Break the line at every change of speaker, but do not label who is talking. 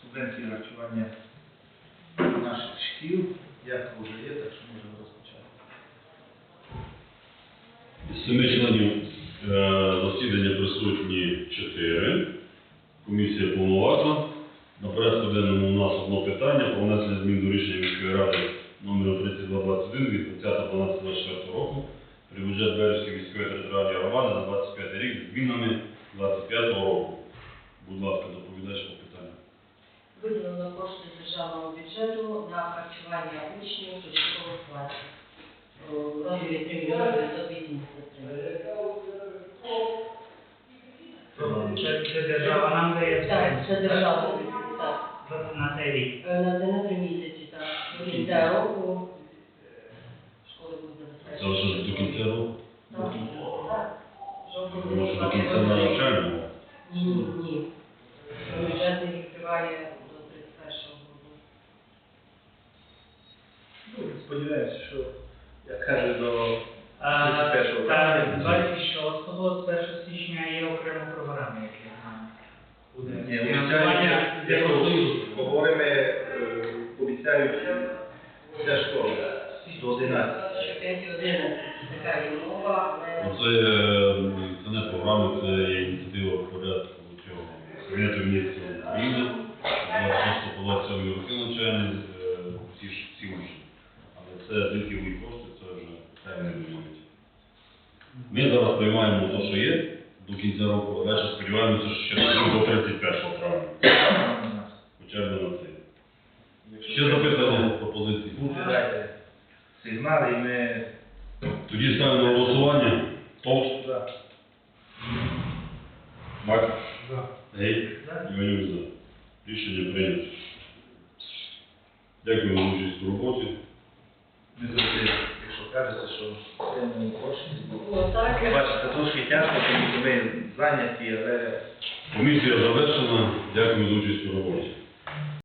субвенції харчування наших шкіл, як вже є, так що можемо розпочати.
Семи членів е, засідання присутні чотири. Комісія повноважна. На порядку денному у нас одно питання про внесення змін до рішення міської ради номер 3221 від 20.12.24 року при бюджет Березької міської територіальної громади на 25 рік з змінами 25 року. Будь ласка, доповідач по питанню.
Виділено кошти з державного бюджету на харчування учнів початкових класів. О, В розмірі 3 мільйони 983.
Це, це держава нам дає
Так, це державний бюджет, так.
Це на цей рік.
Е, На це на три місяці, так. До кінця року школи будуть
Це вже до кінця року.
Так, так. Жовтий
Може до
місяць.
кінця навчального.
Ні, ні. Бюджет не відкриває до 31 грудня.
Сподіваюся, що, як каже, до
А,
31
Та
травня.
26-го, 1 січня є окрема програма, як я знаю. Буде
Ні, обіцяють,
Євросоюзу.
поговоримо, е, обіцяють вся школа до 11.
Ще 5.11 така є мова,
Ну, Це, е, це не програма, це є ініціатива порядку цього Кабінету міністрів України. 26 по 27 роки навчання, це мої кошти, це вже певні думають. Ми зараз приймаємо те, що є до кінця року, а далі сподіваємося, що ще до 31 травня. Хоча б на це. Ще запитання, пропозиції?
Дайте сигнал і ми
Тоді ставимо на голосування. Товш,
за.
Мак,
За.
Гей, Іванюк за. Рішення прийнято. Дякую за участь у роботі.
Ми завжди, якщо кажете, що приймемо кошти.
ну.
Бачите, трошки тяжко, тому що ми зайняті, але
Комісія завершена. Дякую за участь у роботі.